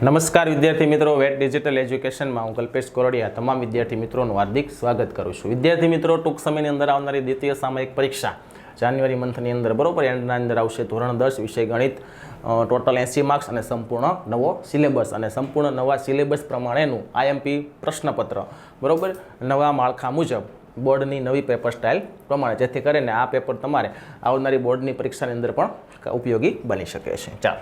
નમસ્કાર વિદ્યાર્થી મિત્રો વેટ ડિજિટલ એજ્યુકેશનમાં હું કલ્પેશ કોરડિયા. તમામ વિદ્યાર્થી મિત્રોનું હાર્દિક સ્વાગત કરું છું. વિદ્યાર્થી મિત્રો, ટૂંક સમયની અંદર આવનારી દ્વિતીય સામાયિક પરીક્ષા જાન્યુઆરી મંથની અંદર બરોબર, એના અંદર આવશે ધોરણ દસ વિષય ગણિત ટોટલ એંસી માર્ક્સ અને સંપૂર્ણ નવો સિલેબસ. અને સંપૂર્ણ નવા સિલેબસ પ્રમાણેનું આઈએમપી પ્રશ્નપત્ર, બરોબર? નવા માળખા મુજબ બોર્ડની નવી પેપર સ્ટાઇલ પ્રમાણે, જેથી કરીને આ પેપર તમારે આવનારી બોર્ડની પરીક્ષાની અંદર પણ ઉપયોગી બની શકે છે. ચાલો.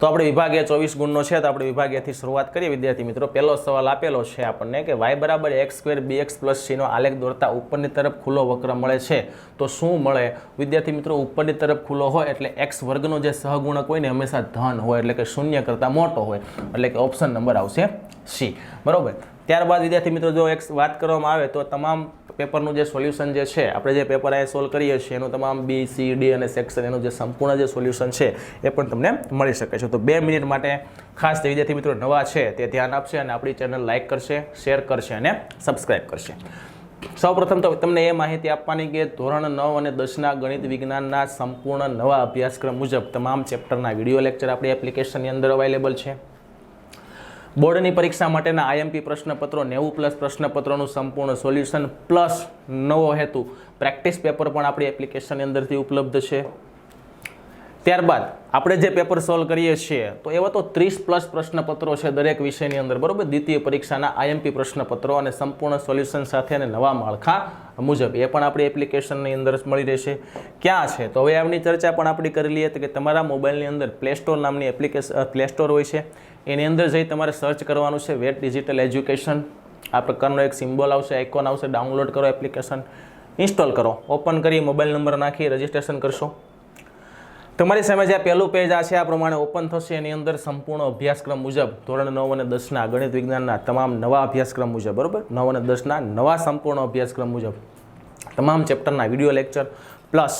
તો આપણે વિભાગીય ચોવીસ ગુણનો છે તો આપણે વિભાગીયથી શરૂઆત કરીએ. વિદ્યાર્થી મિત્રો, પહેલો સવાલ આપેલો છે આપણને કે વાય બરાબર X square B X plus સીનો આલેખ દોરતા ઉપરની તરફ ખુલ્લો વક્ર મળે છે તો શું મળે? વિદ્યાર્થી મિત્રો, ઉપરની તરફ ખુલ્લો હોય એટલે એક્સ વર્ગનો જે સહગુણક હોય ને હંમેશા ધન હોય એટલે કે શૂન્ય કરતાં મોટો હોય એટલે કે ઓપ્શન નંબર આવશે સી બરોબર? ત્યારબાદ વિદ્યાર્થી મિત્રો, જો એક વાત કરવામાં આવે તો તમામ પેપરનું જે સોલ્યુશન જે છે, આપણે જે પેપર અહીંયા સોલ્વ કરીએ છીએ, એનું તમામ બી સી ડી અને સેક્શન, એનું જે સંપૂર્ણ જે સોલ્યુશન છે, એ પણ તમને મળી શકે છે. તો બે મિનિટ માટે ખાસ જે વિદ્યાર્થી મિત્રો નવા છે, તે ધ્યાન આપશે અને આપણી ચેનલ લાઇક કરશે, શેર કરશે અને સબસ્ક્રાઇબ કરશે. સૌપ્રથમ તો તમને એ માહિતી આપવાની કે ધોરણ નવ અને દસના ગણિત વિજ્ઞાનના સંપૂર્ણ નવા અભ્યાસક્રમ મુજબ તમામ ચેપ્ટરના વીડિયો લેક્ચર આપણી એપ્લિકેશનની અંદર અવેલેબલ છે. બોર્ડની પરીક્ષા માટેના આઈએમપી પ્રશ્નપત્રો, નેવું પ્લસ પ્રશ્નપત્રોનું સંપૂર્ણ સોલ્યુશન, પ્લસ નવો હેતુ. પ્રેક્ટિસ પેપર પણ આપણી એપ્લિકેશનની અંદરથી ઉપલબ્ધ છે. ત્યારબાદ આપણે જે પેપર સોલ્વ કરીએ છીએ, તો એવા તો ત્રીસ પ્લસ પ્રશ્નપત્રો છે દરેક વિષયની અંદર, બરાબર? દ્વિતીય પરીક્ષાના આઈએમપી પ્રશ્નપત્રો અને સંપૂર્ણ સોલ્યુશન સાથે અને નવા માળખા મુજબ. એ પણ આપણી એપ્લિકેશનની અંદર મળી રહેશે. ક્યાં છે? તો હવે આમની ચર્ચા પણ આપણે કરી લઈએ તો કે તમારા મોબાઈલની અંદર પ્લે સ્ટોર નામની એપ્લિકેશન પ્લે સ્ટોર હોય છે. એની અંદર જઈ તમારે સર્ચ કરવાનું છે વેટ ડિજિટલ એજ્યુકેશન આ પ્રકારનો એક સિમ્બોલ આવશે આઇકોન આવશે. ડાઉનલોડ કરો એપ્લિકેશન ઇન્સ્ટોલ કરો. ઓપન કરી મોબાઈલ નંબર નાખી રજિસ્ટ્રેશન કરશો. તમારી સામે જે પહેલું પેજ આ છે, આ પ્રમાણે ઓપન થશે. એની અંદર સંપૂર્ણ અભ્યાસક્રમ મુજબ ધોરણ નવ અને દસના ગણિત વિજ્ઞાનના તમામ નવા અભ્યાસક્રમ મુજબ, બરાબર? નવ અને દસના નવા સંપૂર્ણ અભ્યાસક્રમ મુજબ. તમામ ચેપ્ટરના વીડિયો લેક્ચર પ્લસ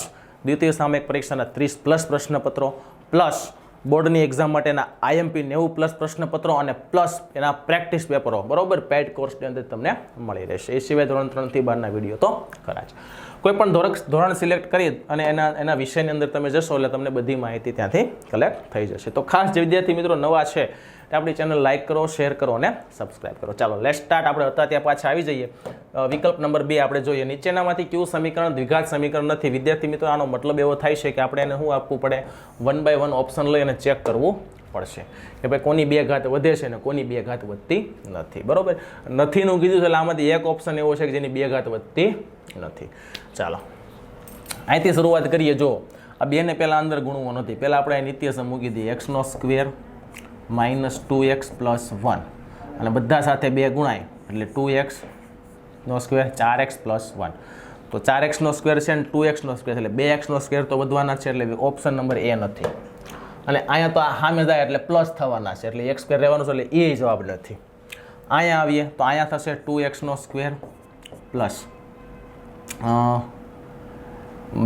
દ્વિતીય સામયિક પરીક્ષાના ત્રીસ પ્લસ પ્રશ્નપત્રો પ્લસ બોર્ડની એક્ઝામ માટેના આઈએમપી નેવું પ્લસ પ્રશ્નપત્રો અને પ્લસ એના પ્રેક્ટિસ પેપરો બરાબર? પેડ કોર્સની અંદર તમને મળી રહેશે. એ સિવાય ધોરણ ત્રણથી બારના વીડિયો તો ખરા જ કોઈ પણ ધોરણ ધોરણ સિલેક્ટ કરી અને એના એના વિષયની અંદર તમે જશો એટલે તમને બધી માહિતી ત્યાંથી કલેક્ટ થઈ જશે. તો ખાસ જે વિદ્યાર્થી મિત્રો નવા છે આપણી ચેનલ લાઇક કરો શેર કરો અને સબસ્ક્રાઇબ કરો. ચાલો લેટ સ્ટાર્ટ આપણે હતા ત્યાં પાછા આવી જઈએ. વિકલ્પ નંબર બે આપણે જોઈએ. નીચેનામાંથી કયું સમીકરણ, દ્વિઘાત સમીકરણ નથી? વિદ્યાર્થી મિત્રો, આનો મતલબ એવો થાય છે કે આપણે એને શું આપવું પડે? વન બાય વન ઓપ્શન લઈ અને ચેક કરવું પડશે. કે ભાઈ કોની બે ઘાત વધે છે ને કોની બે ઘાત વધતી નથી. બરાબર? નથીનું કીધું છે, એટલે આમાંથી એક ઓપ્શન એવો છે કે જેની બે ઘાત વધતી નથી. ચાલો. અહીંથી શરૂઆત કરીએ. જો, આ બેને પહેલાં અંદર ગુણવો નથી. પહેલાં આપણે નિત્યસમ મૂકી દઈએ. એક્સનો square minus two x plus one અને બધા સાથે બે ગુણાય. એટલે ટુ એક્સ નો સ્ક્વેર ચાર એક્સ પ્લસ વન તો ચાર એક્સનો સ્ક્વેર છે અને ટુ એક્સનો સ્ક્વેર એટલે બે એક્સનો સ્ક્વેર તો વધવાના છે, એટલે ઓપ્શન નંબર એ નથી. અને અહીંયા તો આ સામે જાય એટલે પ્લસ થવાના છે. એટલે એક્સ સ્ક્વેર રહેવાનું છે એટલે એ જવાબ નથી. અહીંયા આવીએ તો અહીંયા થશે ટુ એક્સનો સ્ક્વેર પ્લસ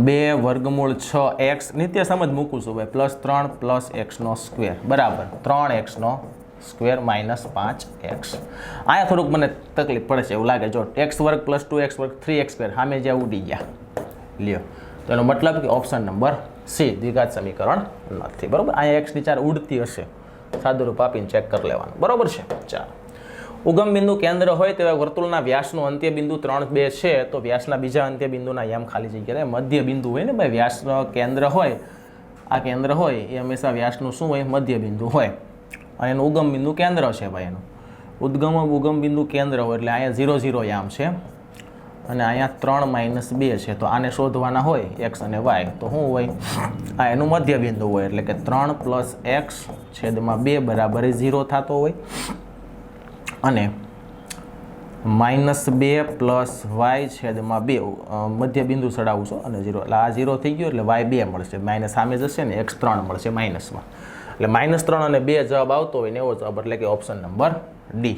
બે વર્ગમૂળ છ એક્સ નિત્ય સમજ મૂકું છું ભાઈ. પ્લસ ત્રણ પ્લસ એક્સનો સ્ક્વેર બરાબર. ત્રણ એક્સનો સ્ક્વેર માઇનસ પાંચ એક્સ અહીંયા થોડુંક મને તકલીફ પડે છે એવું લાગે. જો એક્સ વર્ગ પ્લસ ટુ એક્સ વર્ગ થ્રી એક્સ સ્ક્વેર સામે જ્યાં ઉડી ગયા. લ્યો. તો એનો મતલબ કે ઓપ્શન નંબર સી દ્વિઘાત સમીકરણ નથી. બરાબર? અહીંયા એક્સની ચાર ઉડતી હશે. સાદુરૂપ આપીને ચેક કરી લેવાનું. બરાબર છે? ચાલો. ઉગમ બિંદુ કેન્દ્ર હોય તેવા વર્તુળના વ્યાસનું અંત્ય બિંદુ ત્રણ બે છે, તો વ્યાસના બીજા અંત્ય બિંદુના એમ ખાલી જગ્યા. મધ્ય બિંદુ હોય ને ભાઈ વ્યાસનો કેન્દ્ર હોય, આ કેન્દ્ર હોય, એ હંમેશા વ્યાસનું શું હોય? મધ્ય બિંદુ હોય. અને એનું ઉગમ બિંદુ કેન્દ્ર છે ભાઈ એનું. ઉદ્ગમ ઉગમ બિંદુ કેન્દ્ર હોય, એટલે અહીંયા ઝીરો ઝીરો યામ છે. અને અહીંયા ત્રણ માઇનસ બે છે તો આને શોધવાના હોય એક્સ અને વાય તો શું હોય? આ એનું મધ્ય બિંદુ હોય એટલે કે ત્રણ પ્લસ એક્સ છેદમાં બે બરાબર ઝીરો થતો હોય. અને માઇનસ બે પ્લસ વાય છેદમાં બે અ, મધ્ય બિંદુ ચડાવું છું અને ઝીરો એટલે આ ઝીરો થઈ ગયો એટલે વાય બે મળશે. માઇનસ સામે જશે ને એક્સ ત્રણ મળશે માઇનસમાં એટલે માઇનસ ત્રણ અને બે જવાબ આવતો હોય ને એવો જવાબ એટલે કે ઓપ્શન નંબર ડી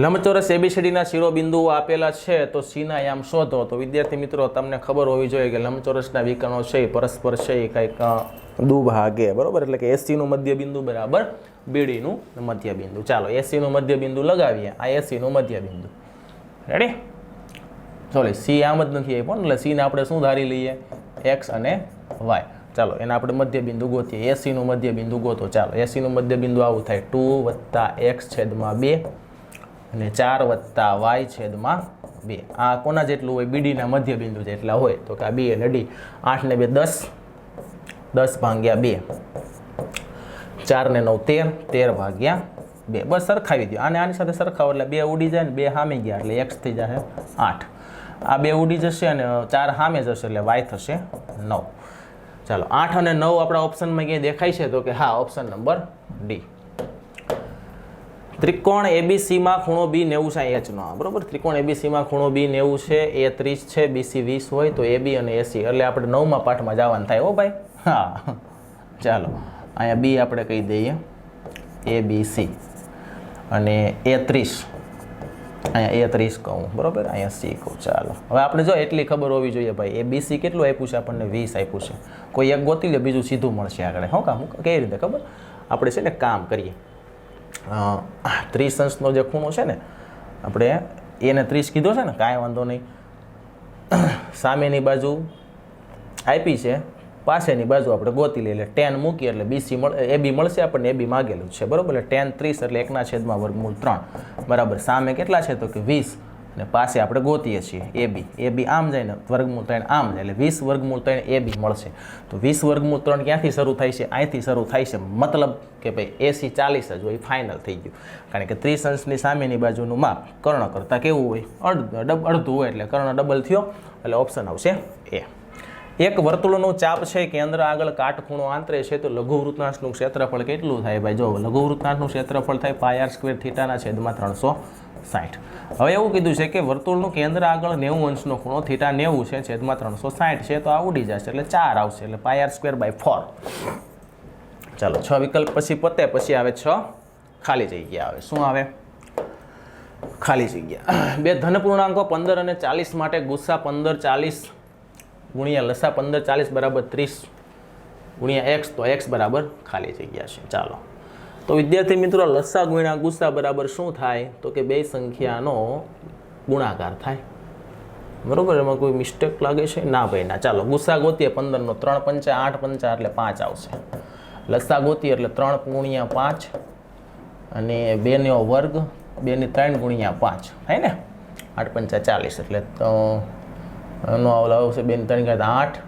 લંબચોરસ એબીસીડીના શિરોબિંદુઓ આપેલા છે, તો સીના યામ શોધો. તો વિદ્યાર્થી મિત્રો, તમને ખબર હોવી જોઈએ કે લંબચોરસના વિકર્ણો છે પરસ્પર છે, એ કંઈક દુભાગે. બરાબર? એટલે કે એસીનું મધ્ય બિંદુ બરાબર બીડીનું મધ્ય બિંદુ ચાલો એસીનું મધ્ય બિંદુ લગાવીએ. આ એસીનું મધ્ય બિંદુ રેડી સોરી સી આમ જ નથી આપ્યો એટલે સીને આપણે શું ધારી લઈએ? એક્સ અને વાય ચાલો, એને આપણે મધ્ય બિંદુ ગોતીએ એસીનું મધ્ય બિંદુ ગોતો. ચાલો એસીનું મધ્ય બિંદુ આવું થાય. ટુ વત્તા એક્સ છેદમાં બે. અને ચાર વત્તા વાય છેદમાં બે. આ કોના જેટલું હોય? બીડીના મધ્ય બિંદુ જેટલા હોય. તો કે આ બે અને ડી આઠ ને બે, દસ. દસ ભાગ્યા બે. ચાર ને નવ, તેર. તેર ભાગ્યા બે. બસ સરખાવી દો આને આની સાથે સરખાવો એટલે બે ઉડી જાય ને બે સામે ગયા એટલે એક્સ થઈ જશે આઠ. આ બે ઉડી જશે અને ચાર સામે જશે એટલે વાય થશે નવ. ચાલો, આઠ અને નવ આપણા ઓપ્શનમાં ક્યાંય દેખાય છે તો કે હા ઓપ્શન નંબર ડી ત્રિકોણ એબીસીમાં ખૂણો બી નેવું છે એચનો બરાબર? ત્રિકોણ એબીસીમાં ખૂણો બી નેવું છે, એ ત્રીસ છે બીસી વીસ હોય તો એબી અને એસી એટલે આપણે નવમાં પાઠમાં જવાનું થાય, હો ભાઈ? હા. ચાલો, અહીંયા બી આપણે કહી દઈએ. એ બી અને એ ત્રીસ. અહીંયા એ ત્રીસ કહું, બરાબર? અહીંયા સી કહું, ચાલો. હવે આપણે જો એટલી ખબર હોવી જોઈએ ભાઈ એ બી કેટલું આપ્યું છે? આપણને વીસ આપ્યું છે. કોઈ એક ગોતી લે, બીજું સીધું મળશે આગળ. હો કામ, કેવી રીતે? ખબર? આપણે છે ને કામ કરીએ. ત્રીસ અંશનો જે ખૂણો છે ને, આપણે એને ત્રીસ કીધો છે ને, કાંઈ વાંધો નહીં. સામેની બાજુ આપી છે પાસેની બાજુ આપણે ગોતી લઈએ, એટલે ટેન મૂકીએ એટલે બીસી મળે, એ બી મળશે આપણને, એ બી માગેલું છે. બરાબર? એટલે ટેન ત્રીસ એટલે એકના છેદમાં વર્ગમૂળ ત્રણ. બરાબર? સામે કેટલા છે? તો કે વીસ. અને પાસે આપણે ગોતીએ છીએ એ બી. એ બી આમ જાય ને વર્ગમૂળ ત્રણ આમ જાય એટલે વીસ વર્ગમૂળ ત્રણ એ બી મળશે. તો વીસ વર્ગમૂળ ત્રણ ક્યાંથી શરૂ થાય છે? અહીંથી શરૂ થાય છે મતલબ કે ભાઈ એસી ચાલીસ જ હોય ફાઇનલ થઈ ગયું. કારણ કે ત્રીસ અંશની સામેની બાજુનું માપ કર્ણ કરતાં કેવું હોય? અડધ અડધું હોય એટલે કર્ણ ડબલ થયો, એટલે ઓપ્શન આવશે એ. એક વર્તુળનું ચાપ છે કેન્દ્ર આગળ કાટખૂણો આંતરે છે તો લઘુ વૃત્તાંશનું ક્ષેત્રફળ કેટલું થાય ભાઈ? જો લઘુ વૃત્તાંશનું ક્ષેત્રફળ થાય પાય આર સ્ક્વેર થીટાના છેદમાં ત્રણસો સાઠ. હવે એવું કીધું છે કે વર્તુળનું કેન્દ્ર આગળ નેવું અંશનો ખૂણો, થીટા નેવું છે, છેદમાં ત્રણસો સાઠ છે, તો આ ઉડી જશે, એટલે ચાર આવશે, એટલે પાયર સ્ક્વેર બાય ફોર ચાલો, છ વિકલ્પ પછી પતે, પછી આવે છ, ખાલી જગ્યા આવે. શું આવે? ખાલી જગ્યા. બે ધન પૂર્ણાંકો, પંદર અને ચાલીસ માટે ગુસ્સા પંદર ચાલીસ ગુણ્યા લસા પંદર ચાલીસ બરાબર ત્રીસ ગુણ્યા એક્સ તો એક્સ બરાબર ખાલી જગ્યા છે. ચાલો. તો વિદ્યાર્થી મિત્રો, લસા ગુણ્યા ગુસ્સા બરાબર શું થાય? તો કે બે સંખ્યાનો ગુણાકાર થાય. બરોબર? એમાં કોઈ મિસ્ટેક લાગે છે? ના ભાઈ, ના. ચાલો, ગુસ્સા ગોતીએ પંદરનો. ત્રણ પંચા આઠ પંચા એટલે પાંચ આવશે. લસા ગોતીએ એટલે ત્રણ ગુણ્યા પાંચ અને બેનો વર્ગ, બેની ત્રણ ગુણ્યા પાંચ. થાય ને? આઠ પંચા ચાલીસ એટલે, તો, એનો આવશે બેન ત્રણ કરતા આઠ.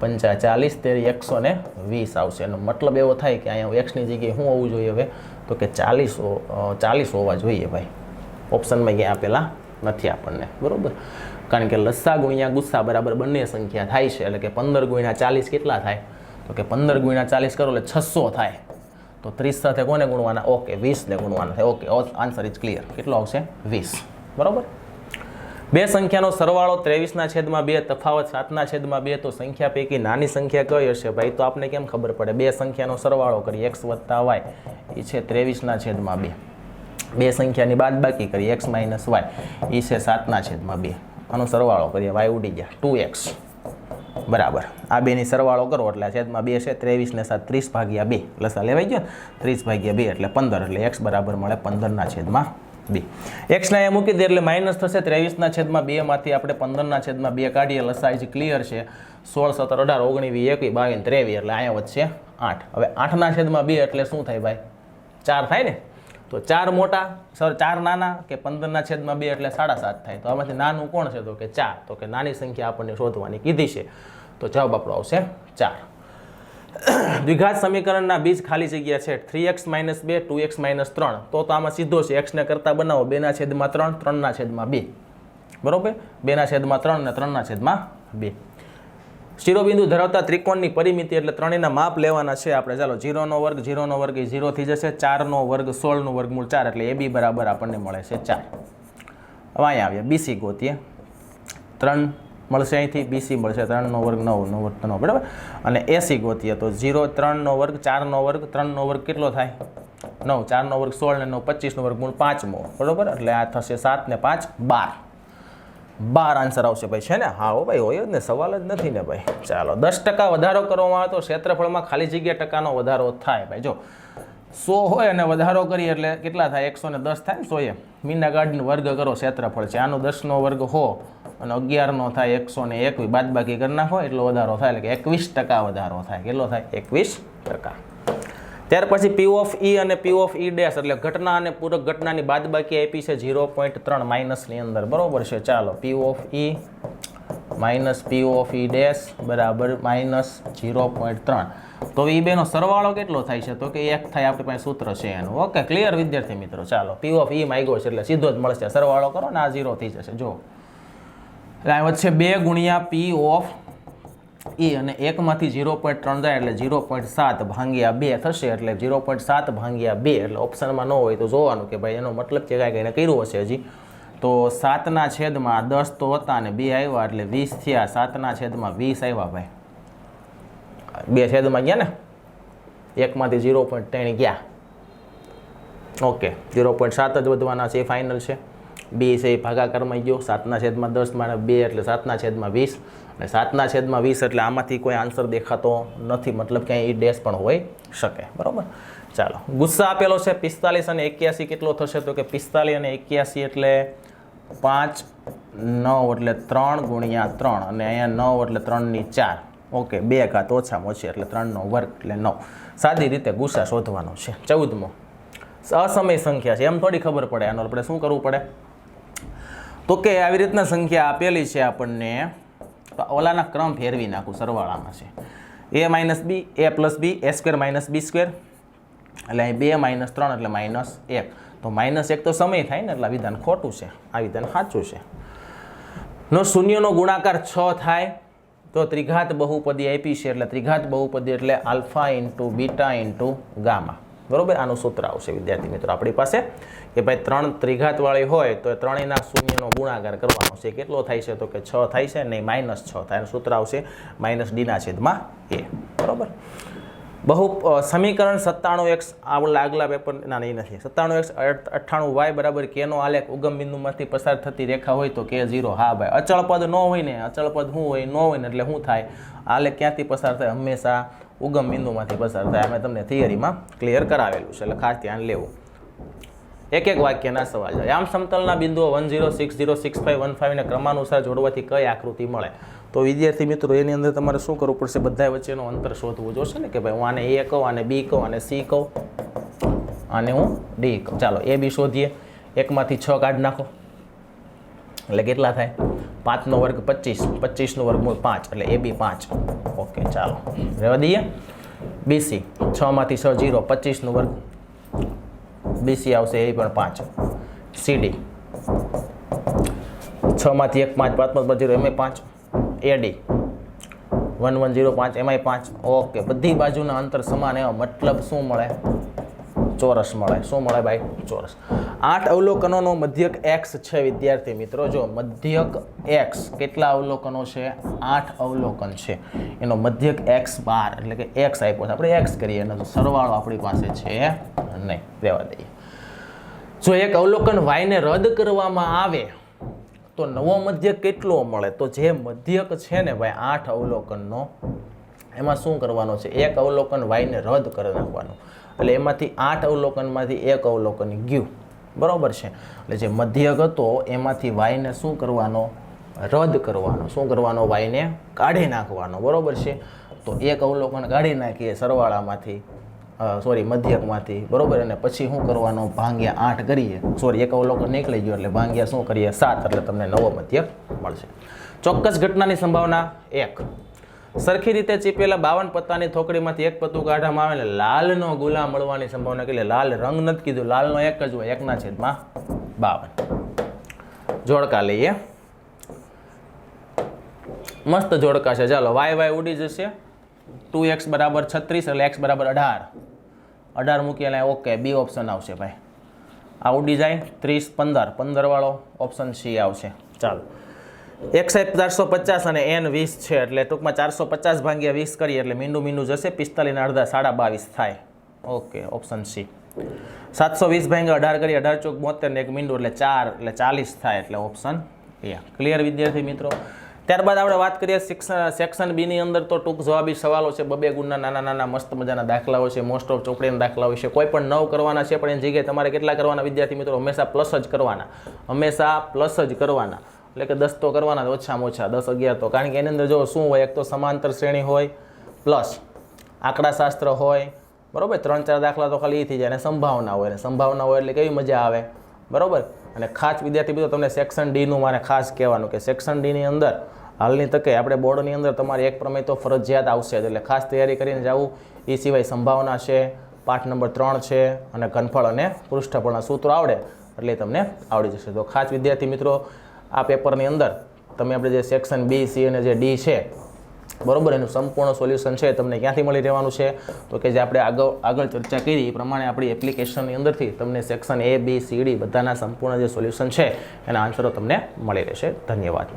પંચા ચાલીસ, તેરી એકસો ને વીસ આવશે. એનો મતલબ એવો થાય કે અહીંયા એક્સની જગ્યાએ શું હોવું જોઈએ હવે? તો કે ચાલીસ ચાલીસ હોવા જોઈએ ભાઈ. ઓપ્શનમાં અહીંયા આપેલા? નથી આપણને. બરાબર? કારણ કે લસ્સા ગુણ્યા ગુસ્સા બરાબર બંને સંખ્યા થાય છે. એટલે કે પંદર ગુણ્યા ચાલીસ કેટલા થાય? તો કે પંદર ગુણ્યા ચાલીસ કરો એટલે છસો થાય. તો ત્રીસ સાથે કોને ગુણવાના? ઓકે, વીસને ગુણવાના થાય. ઓકે આન્સર ઇઝ ક્લિયર કેટલો આવશે? વીસ. બરાબર? બે સંખ્યાનો સરવાળો ત્રેવીસના છેદમાં બે, તફાવત સાતના છેદમાં બે, તો સંખ્યા પૈકી નાની સંખ્યા કઈ હશે ભાઈ? તો આપને કેમ ખબર પડે? બે સંખ્યાનો સરવાળો કરીએ. એક્સ વત્તા વાય એ છે ત્રેવીસના છેદમાં બે. બે સંખ્યાની બાદ બાકી કરીએ. એક્સ માઇનસ વાય એ છે સાતના છેદમાં બે. આનો સરવાળો કરીએ. વાય ઉડી ગયા. Two x. બરાબર. આ બેની સરવાળો કરો એટલે આ છેદમાં બે છે. ત્રેવીસ ને સાત, ત્રીસ ભાગ્યા બે. લસા લેવાઈ ગયો ત્રીસ ભાગ્યા બે એટલે પંદર. એટલે એક્સ બરાબર મળે પંદરના છેદમાં બે. એક્સના અહીંયા મૂકી દે એટલે માઇનસ થશે. ત્રેવીસના છેદમાં બેમાંથી આપણે પંદરના છેદમાં બે કાઢીએ. લસાઈ જ ક્લિયર છે. સોળ, સત્તર, અઢાર, ઓગણીસ, વીસ, એકવીસ, બાવીસ, ત્રેવીસ. એટલે અહીંયા વચ્ચે આઠ. હવે આઠના છેદમાં બે એટલે શું થાય ભાઈ? ચાર થાય ને? તો ચાર મોટા સર ચાર નાના કે પંદરના છેદમાં બે એટલે સાડા સાત થાય. તો આમાંથી નાનું કોણ છે? તો કે ચાર. તો કે નાની સંખ્યા આપણને શોધવાની કીધી છે. તો જવાબ આપણો આવશે ચાર. દ્વિઘાત સમીકરણના બીજ ખાલી જગ્યા છે. થ્રી એક્સ માઇનસ બે, ટુ એક્સ માઇનસ ત્રણ. તો તો આમાં સીધો છે. એક્સને કરતાં બનાવો. બેના છેદમાં ત્રણ, ત્રણના છેદમાં બે. બરાબર? બેના છેદમાં ત્રણ ને ત્રણના છેદમાં બે. શિરોબિંદુ ધરાવતા ત્રિકોણની પરિમિતિ એટલે ત્રણેયના માપ લેવાના છે. આપણે ચાલો જીરોનો વર્ગ જીરોનો વર્ગ એ ઝીરો થઈ જશે. ચારનો વર્ગ, સોળનો વર્ગમૂળ ચાર એટલે એ બી બરાબર આપણને મળે છે ચાર. હવે અહીંયા આવીએ. બીસી ગોતીએ. ત્રણ મળશે અહીંથી બીસી મળશે ત્રણનો વર્ગ નવનો વર્ગ નવ બરાબર? અને એસી ગોતીએ તો ઝીરો ત્રણનો વર્ગ ચારનો વર્ગ ત્રણનો વર્ગ કેટલો થાય? નવ ચારનો વર્ગ સોળ ને નવ પચીસનો વર્ગ મૂળ પાંચમો, બરાબર? એટલે આ થશે સાત ને પાંચ, બાર. બાર આન્સર આવશે ભાઈ, છે ને? હા હો ભાઈ, હોય જ ને, સવાલ જ નથી ને ભાઈ. ચાલો, દસ ટકા વધારો કરવામાં આવે તો ક્ષેત્રફળમાં ખાલી જગ્યા ટકાનો વધારો થાય ભાઈ. જો, સો હોય અને વધારો કરીએ એટલે કેટલા થાય? એકસો ને દસ થાય ને સોએ. મીના ગાર્ડન વર્ગ કરો ક્ષેત્રફળ છે. આનો દસનો વર્ગ હો. અને અગિયારનો થાય એકસો ને એકવીસ. બાદ બાકી કરી નાખો, એટલો વધારો થાય. એટલે કે એકવીસ ટકા વધારો થાય. કેટલો થાય? એકવીસ ટકા. ત્યાર પછી પી ઓફ ઈ અને પી ઓફ ઈ ડેશ એટલે ઘટના અને પૂરક ઘટનાની બાદબાકી આપી છે ઝીરો પોઈન્ટ ત્રણ માઇનસની અંદર. બરાબર છે? ચાલો p of e minus p of e dash બરાબર માઇનસ ઝીરો પોઈન્ટ ત્રણ. તો એ બેનો સરવાળો કેટલો થાય છે? તો કે એક થાય આપણી પાસે સૂત્ર છે એનું. ઓકે ક્લિયર વિદ્યાર્થી મિત્રો. ચાલો પી ઓફ ઈ માગ્યો છે એટલે સીધો જ મળશે. સરવાળો કરો ને આ ઝીરો થઈ જશે. જો એટલે આ વચ્ચે બે ગુણ્યા પી ઓફ એ અને એકમાંથી ઝીરો પોઈન્ટ ત્રણ જાય એટલે ઝીરો પોઈન્ટ સાત ભાંગ્યા બે થશે એટલે ઝીરો પોઈન્ટ સાત ભાંગ્યા બે એટલે ઓપ્શનમાં ન હોય તો જોવાનું કે ભાઈ એનો મતલબ કે કાંઈક એને કર્યું હશે હજી. તો સાતના છેદમાં દસ તો હતા અને બે આવ્યા એટલે વીસ થયા. સાતના છેદમાં વીસ આવ્યા ભાઈ. બે છેદમાં ગયા ને? એકમાંથી ઝીરો પોઈન્ટ ત્રણ ગયા. ઓકે ઝીરો પોઈન્ટ સાત જ વધવાના છે, એ ફાઇનલ છે. બી છે એ ભાગાકારમાં ગયો. સાતના છેદમાં દસ માણે બે એટલે સાતના છેદમાં વીસ. અને સાતના છેદમાં વીસ એટલે આમાંથી કોઈ આન્સર દેખાતો નથી. મતલબ ક્યાંય એ ડેશ પણ હોઈ શકે. બરાબર? ચાલો. ગુસ્સા આપેલો છે પિસ્તાલીસ અને એક્યાસી કેટલો થશે? તો કે પિસ્તાલીસ અને એક્યાસી એટલે પાંચ, નવ એટલે ત્રણ ગુણ્યા ત્રણ. અને અહીંયા નવ એટલે ત્રણની ચાર. ઓકે, બે ઘાત ઓછામાં ઓછી એટલે ત્રણનો વર્ગ એટલે નવ. સાદી રીતે ગુસ્સા શોધવાનો છે. ચૌદમો. અસમય સંખ્યા છે. એમ થોડી ખબર પડે. આનો આપણે શું કરવું પડે? તો કે આવી રીતના સંખ્યા આપેલી છે આપણને, તો ઓલાના ક્રમ ફેરવી નાખું સરવાળામાં છે. A minus b a plus b a square minus b square એટલે અહીં બે માઇનસ ત્રણ એટલે માઇનસ એક. તો માઇનસ એક તો સમય થાય ને એટલે આ વિધાન ખોટું છે. આ વિધાન સાચું છે. નો શૂન્યનો ગુણાકાર છ થાય તો ત્રિઘાત બહુપદી આપી છે. એટલે ત્રિઘાત બહુપદી એટલે alpha into beta into gamma. બરોબર? આનું સૂત્ર આવશે, વિદ્યાર્થી મિત્રો. આપણી પાસે કે ભાઈ ત્રણ ત્રિઘાતવાળી હોય તો એ ત્રણેયના શૂન્યનો ગુણાકાર કરવાનો છે. કેટલો થાય છે? તો કે છ થાય છે નહીં માઇનસ છ થાય. એનું સૂત્ર આવશે માઇનસ ડીના છેદમાં એ. બરાબર? બહુ સમીકરણ સત્તાણું એક્સ આ આગલા પેપર, ના નહીં નથી. સત્તાણું એક્સ અઠ્ઠાણું વાય બરાબર કેનો આલેખ ઉગમ બિંદુમાંથી પસાર થતી રેખા હોય તો કે ઝીરો. હા, ભાઈ. અચળ પદ ન હોય ને, અચળ પદ શું હોય? ન હોય ને, એટલે શું થાય? આલેખ ક્યાંથી પસાર થાય? હંમેશા ઉગમ બિંદુમાંથી પસાર થાય. અમે તમને થિયરીમાં ક્લિયર કરાવેલું છે. એટલે ખાસ ધ્યાન લેવું. એક એક વાક્યના સવાલ જાય આમ સમતલના બિંદુઓ one zero six zero six five one ફાઇવને ક્રમાનુસાર જોડવાથી કઈ આકૃતિ મળે? તો વિદ્યાર્થી મિત્રો, એની અંદર તમારે શું કરવું પડશે? બધા વચ્ચેનો અંતર શોધવું જોશે ને કે ભાઈ હું આને એ કહું, આને બી કહું, આને સી કહું, આને હું ડી કહું. ચાલો એ બી શોધીએ. એકમાંથી છ કાઢ નાખો. એટલે કેટલા થાય? પાંચનો વર્ગ પચીસ, પચીસનો વર્ગમૂળ પાંચ, એટલે એ બી પાંચ. ઓકે, ચાલો. રહેવા દઈએ. બીસી છમાંથી છ જીરો પચીસનો વર્ગ બીસી આવશે એ પણ પાંચ. સીડી છમાંથી એક પાંચ પાંચમો પાંચ જીરો એમાંય પાંચ. એડી વન વન જીરો પાંચ, એમાંય પાંચ. ઓકે, બધી બાજુના અંતર સમાન એવા. મતલબ શું મળે? ચોરસ મળે. શું મળે ભાઈ? ચોરસ. આઠ અવલોકનોનો મધ્યક એક્સ છે, વિદ્યાર્થી મિત્રો. જો મધ્યક એક્સ કેટલા અવલોકનો છે? આઠ અવલોકન છે. એનો મધ્યક એક્સ બાર, એટલે કે એક્સ આપ્યો છે. આપણે એક્સ કરીએ, એનો સરવાળો આપણી પાસે છે નહીં. રહેવા દઈએ. જો એક અવલોકન વાયને રદ કરવામાં આવે, તો નવો મધ્યક કેટલો મળે? તો જે મધ્યક છે ને ભાઈ, આઠ અવલોકનનો, એમાં શું કરવાનો છે? એક અવલોકન વાયને રદ કરી નાખવાનું. એટલે એમાંથી આઠ અવલોકનમાંથી એક અવલોકન ગયું. બરાબર છે? એટલે જે મધ્યક હતો, એમાંથી વાયને શું કરવાનો? રદ કરવાનો. શું કરવાનો? વાયને કાઢી નાખવાનો. બરોબર છે? તો એક અવલોકન કાઢી નાખીએ સરવાળામાંથી સોરી મધ્યકમાંથી. બરાબર? અને પછી શું કરવાનો? ભાંગ્યા આઠ કરીએ. સોરી એક અવલોકન નીકળી ગયું, એટલે ભાંગ્યા શું કરીએ? સાત. એટલે તમને નવો મધ્યક મળશે. ચોક્કસ ઘટનાની સંભાવના એક. સરખી રીતે ચીપેલા બાવન પત્તાની થોકડીમાંથી એક પત્તું કાઢવામાં આવે એટલે લાલનો ગુલામ મળવાની સંભાવના કેટલી? લાલ રંગ નથી કીધું. લાલનો એક જ હોય. એકના છેદમાં બાવન. જોડકા લઈએ. મસ્ત જોડકા છે. ચાલો, વાય વાય ઉડી જશે. ટુ એક્સ બરાબર છત્રીસ એટલે એક્સ બરાબર અઢાર. અઢાર મૂકી એટલે ઓકે, બી ઓપ્શન આવશે ભાઈ. આ ઉડી જાય. ત્રીસ, પંદર. પંદરવાળો ઓપ્શન સી આવશે. ચાલો. એક ચારસો પચાસ અને એન વીસ છે, એટલે ટૂંકમાં ચારસો પચાસ ભાગ્યા વીસ કરીએ, એટલે મીંડું મીંડું જશે, પિસ્તાલીસ અડધા, સાડા બાવીસ થાય. Okay, option C. સાતસો વીસ ભાગ્યા, અઢાર કરીએ, અઢાર ચોક બોતેર ને એક મીંડું, એટલે ચાર, એટલે ચાલીસ થાય, એટલે ઓપ્શન એ. ક્લિયર વિદ્યાર્થી મિત્રો? ત્યારબાદ આપણે વાત કરીએ શિક્ષણ સેક્શન બીની અંદર તો ટૂંક જવાબી સવાલો છે, બબે ગુણના નાના નાના મસ્ત મજાના દાખલાઓ છે, મોસ્ટ ઓફ ચોપડીના દાખલાઓ છે, કોઈ પણ નવ કરવાના છે, પણ એની જગ્યાએ તમારે કેટલા કરવાના વિદ્યાર્થી મિત્રો? હંમેશા પ્લસ જ કરવાના. હંમેશા પ્લસ જ કરવાના. એટલે કે દસ તો કરવાના ઓછામાં ઓછા, દસ અગિયાર તો. કારણ કે એની અંદર જો શું હોય, એક તો સમાંતર શ્રેણી હોય, પ્લસ આંકડાશાસ્ત્ર હોય, બરાબર? ત્રણ ચાર દાખલા તો ખાલી એ થઈ જાય અને સંભાવના હોય અને સંભાવના હોય એટલે કેવી મજા આવે? બરાબર? અને ખાસ વિદ્યાર્થી મિત્રો, તમને સેક્શન ડીનું મારે ખાસ કહેવાનું કે સેક્શન ડીની અંદર હાલની તકે આપણે બોર્ડની અંદર તમારે એક પ્રમેય તો ફરજિયાત આવશે જ. એટલે ખાસ તૈયારી કરીને જવું એ સિવાય સંભાવના છે, પાઠ નંબર ત્રણ છે અને ઘનફળ અને પૃષ્ઠફળના સૂત્રો આવડે એટલે તમને આવડી જશે. તો ખાસ વિદ્યાર્થી મિત્રો આ પેપરની અંદર તમે આપણે જે સેક્શન બી સી અને જે ડી છે, બરોબર, એનું સંપૂર્ણ સોલ્યુશન છે તમને ક્યાંથી મળી રહેવાનું છે? તો કે જે આપણે આગળ આગળ ચર્ચા કરી, એ પ્રમાણે આપણી એપ્લિકેશનની અંદરથી તમને section A B C D બધાના સંપૂર્ણ જે સોલ્યુશન છે, એના આન્સરો તમને મળી રહેશે. ધન્યવાદ.